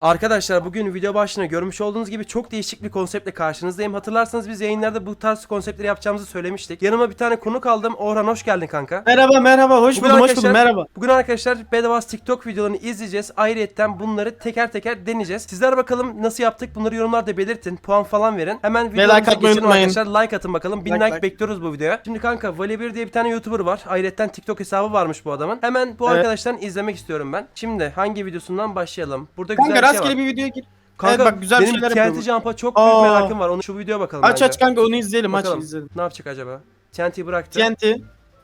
Arkadaşlar bugün video başına görmüş olduğunuz gibi çok değişik bir konseptle karşınızdayım. Hatırlarsanız biz yayınlarda bu tarz konseptleri yapacağımızı söylemiştik. Yanıma bir tane konuk aldım. Orhan hoş geldin kanka. Merhaba merhaba hoş Bugün buldum hoş buldum merhaba. Bugün arkadaşlar Bedavas TikTok videolarını izleyeceğiz. Ayrıyetten bunları teker teker deneyeceğiz. Sizler bakalım nasıl yaptık bunları yorumlarda belirtin. Puan falan verin. Hemen videomuza like geçelim arkadaşlar. Like atın bakalım. 1000 Like, like, like. bekliyoruz bu videoya. Şimdi kanka Vali 1 diye bir tane YouTuber var. Ayrıyetten TikTok hesabı varmış bu adamın. Hemen bu Evet. arkadaştan izlemek istiyorum ben. Şimdi hangi videosundan başlayalım? Burada güzel Bir şey var. rastgele bir videoya gir. Kanka Evet, bak, güzel benim şeyler TNT. Jump'a çok büyük Aa. merakım var. Onu şu videoya bakalım Aç bence. aç kanka onu izleyelim Bakalım. aç izleyelim. Ne yapacak acaba? TNT bıraktı. TNT.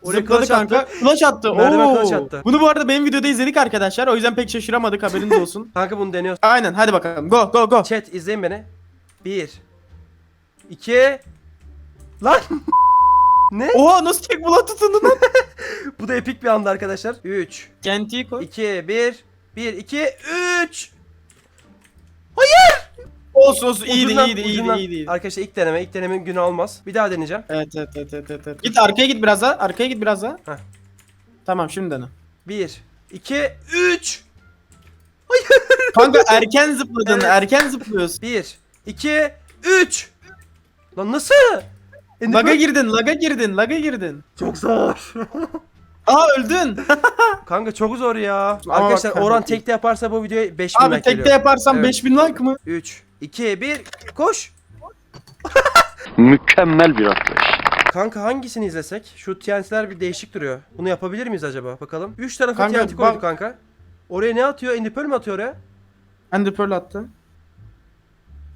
Oraya Zıpladı kanka. attı. Flash attı. Merdiven kılıç attı. Bunu bu arada benim videoda izledik arkadaşlar. O yüzden pek şaşıramadık haberiniz olsun. Kanka bunu deniyoruz. Aynen hadi bakalım. Go go go. Chat izleyin beni. 1 2 Lan Ne? Oha nasıl çek bulan tutundu lan. Bu da epik bir anda arkadaşlar. 3 TNT'yi koy. 2 1 1 2 3 Olsun olsun iyiydi Ucundan- iyiydi iyiydi ucundan- iyiydi. iyiydi. Arkadaşlar ilk deneme, ilk denemenin günü olmaz. Bir daha deneyeceğim. Evet evet evet evet evet. evet. Git arkaya git biraz daha. Arkaya git biraz daha. Heh. Tamam şimdi dene. 1 2 3 Kanka erken zıpladın. Evet. Erken zıplıyorsun. 1 2 3 Lan nasıl? Ender Laga girdin, laga girdin, laga girdin. Çok zor. Aa öldün. Kanka çok zor ya. Ama Arkadaşlar bak- Orhan tekte yaparsa bu videoya 5000 Abi like tekte geliyor. yaparsam Evet. 5000 like mı? 3 2 1 koş. Mükemmel bir atlayış. Kanka hangisini izlesek? Şu TNT'ler bir değişik duruyor. Bunu yapabilir miyiz acaba? Bakalım. 3 tarafa Kanka, TNT koyduk bak- kanka. Oraya ne atıyor? Ender Pearl mi atıyor oraya? Ender Pearl attı.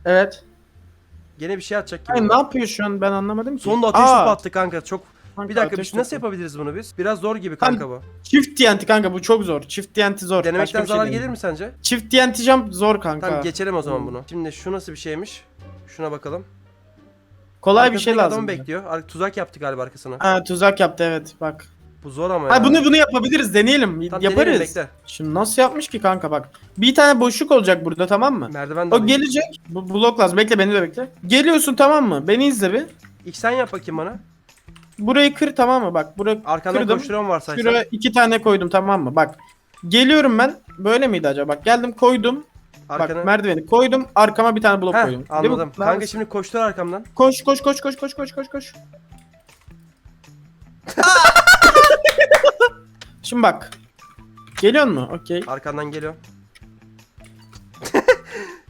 Evet. Gene bir şey atacak gibi. Ay ne yapıyor şu an ben anlamadım ki. Sonunda ateş Aa, topu attı kanka. Çok kanka, bir dakika ateş biz nasıl yapabiliriz bunu biz? Biraz zor gibi kanka bu. Çift TNT kanka bu çok zor. Çift TNT zor. Başka Denemekten bir şey zarar değil. gelir mi sence? Çift TNT jump zor kanka. Tamam geçelim o zaman Hmm. bunu. Şimdi şu nasıl bir şeymiş? Şuna bakalım. Kolay bir şey Arkasındaki lazım. adamı bekliyor. Ar- Tuzak yaptı galiba arkasına. Ha tuzak yaptı evet bak. Bu zor ama Ha ya. bunu bunu yapabiliriz deneyelim. Tamam, Yaparız. deneyelim, bekle. Şimdi nasıl yapmış ki kanka bak. Bir tane boşluk olacak burada tamam mı? Merdiven de O alayım. gelecek. Bu blok lazım. Bekle beni de bekle. Geliyorsun tamam mı? Beni izle bir. İlk sen yap bakayım bana. Burayı kır tamam mı? Bak burayı Arkandan kırdım. koşturan varsa. Şuraya iki tane koydum tamam mı? Bak. Geliyorum ben. Böyle miydi acaba? Bak geldim koydum. Arkana. Bak merdiveni koydum. Arkama bir tane blok Heh, koydum. Değil mi? anladım. Kanka şimdi koştur arkamdan. Koş koş koş koş koş koş koş koş. Şimdi bak. Geliyor mu? Okey. Arkandan geliyor.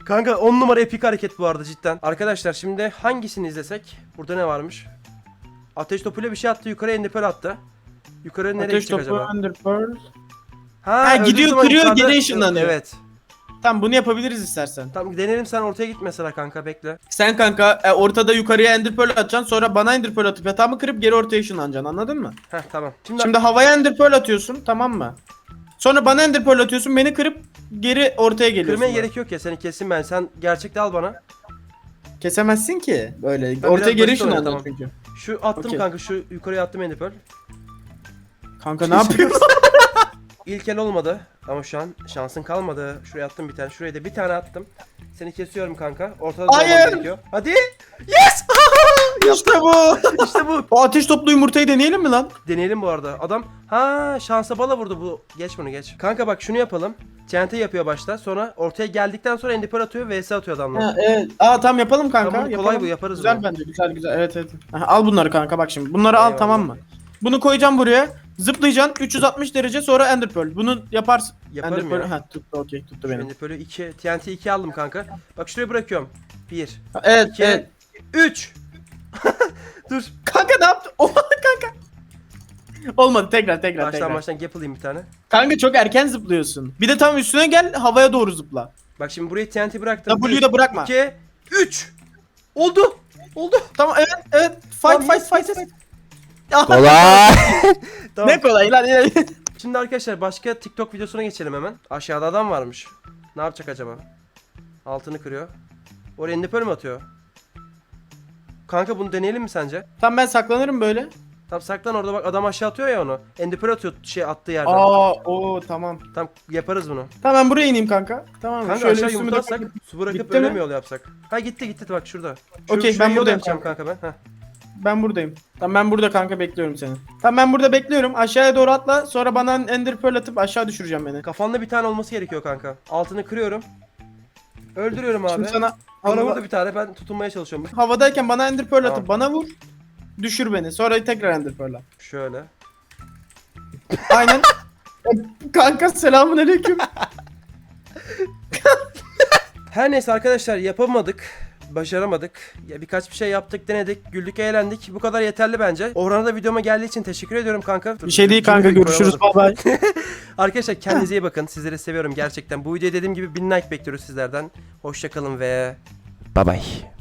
Kanka 10 numara epik hareket bu arada cidden. Arkadaşlar şimdi hangisini izlesek? Burada ne varmış? Ateş topuyla bir şey attı yukarıya ender attı. Yukarı nereye Ateş gidecek topu, acaba? Ender Pearl. Ha, öldüğü gidiyor, zaman kırıyor, yukarıda- geri ışınlanıyor. Evet. Tamam bunu yapabiliriz istersen. Tamam deneyelim sen ortaya git mesela kanka bekle. Sen kanka e, ortada yukarıya Ender Pearl atacaksın sonra bana Ender Pearl atıp yatağımı kırıp geri ortaya ışınlanacaksın anladın mı? Heh tamam. Şimdi, Şimdi havaya Ender Pearl atıyorsun tamam mı? Sonra bana Ender Pearl atıyorsun beni kırıp geri ortaya geliyorsun. kırmaya gerek yok ya seni kesin ben. Sen gerçekte al bana. Kesemezsin ki böyle. Ben ortaya biraz geri basit ışınlanacaksın tamam. çünkü. Şu attım Okey. kanka şu yukarıya attım ender Kanka ne yapıyorsun? İlk el olmadı ama şu an şansın kalmadı. Şuraya attım bir tane. Şuraya da bir tane attım. Seni kesiyorum kanka. Ortada Hayır. gerekiyor. Hadi. Yes! İşte bu. işte bu. o ateş toplu yumurtayı deneyelim mi lan? Deneyelim bu arada. Adam ha şansa bala vurdu bu. Geç bunu geç. Kanka bak şunu yapalım. TNT yapıyor başta. Sonra ortaya geldikten sonra ender atıyor. VS atıyor adamlar. Ha, evet. Aa tamam yapalım kanka. Tamam, kolay yapalım. bu, yaparız Güzel bunu. bence güzel güzel evet evet. Aha, al bunları kanka bak şimdi. Bunları al Eyvallah. tamam mı? Bunu koyacağım buraya. Zıplayacaksın 360 derece sonra Ender Pearl. Bunu yaparsın. Yaparım Ender Pearl. ya. Ha tuttu okey tuttu benim. Ender Pearl'ü 2 TNT 2 aldım kanka. Bak şuraya bırakıyorum. 1 Ha, Evet 2 evet. 3 Dur. Kanka ne yaptın? Oha kanka. Olmadı tekrar tekrar Baştan tekrar. baştan yapılayım bir tane. Kanka çok erken zıplıyorsun. Bir de tam üstüne gel havaya doğru zıpla. Bak şimdi buraya TNT bıraktım. W'yu da bırakma. 2 3 Oldu. Oldu. Tamam evet evet fight Tamam, fight yes, fight. yes, fight. Kolay. Tamam. Ne kolay lan. Şimdi arkadaşlar başka TikTok videosuna geçelim hemen. Aşağıda adam varmış. Ne yapacak acaba? Altını kırıyor. Oraya pearl mi atıyor? Kanka bunu deneyelim mi sence? Tamam ben saklanırım böyle. Tam saklan orada bak adam aşağı atıyor ya onu. Ender pearl atıyor şey attığı yerden. Aa o tamam. Tam yaparız bunu. Tamam ben buraya ineyim kanka. Tamam Kanka şöyle aşağı üstümü de su bırakıp Gitti öyle mi? mi yol yapsak? Ha gitti gitti bak şurada. Şu, Okey, şuraya ben yol buradayım yapacağım kanka ben. Heh. Ben buradayım. Tamam ben burada kanka bekliyorum seni. Tamam ben burada bekliyorum. Aşağıya doğru atla. Sonra bana Ender Pearl atıp aşağı düşüreceğim beni. Kafanda bir tane olması gerekiyor kanka. Altını kırıyorum. Öldürüyorum abi. Şimdi sana Bana vurdu bir tane ben tutunmaya çalışıyorum. havadayken bana ender pearl Tamam. atıp bana vur. Düşür beni. Sonra tekrar ender pearl at. Şöyle. Aynen. Kanka selamun aleyküm. Her neyse arkadaşlar yapamadık. Başaramadık. Ya birkaç bir şey yaptık, denedik, güldük, eğlendik. Bu kadar yeterli bence. Orhan'a da videoma geldiği için teşekkür ediyorum kanka. Bir şey değil kanka görüşürüz. Bay bay. Arkadaşlar kendinize iyi bakın. Sizleri seviyorum gerçekten. Bu videoya dediğim gibi 1000 like bekliyoruz sizlerden. Hoşçakalın ve bye bye.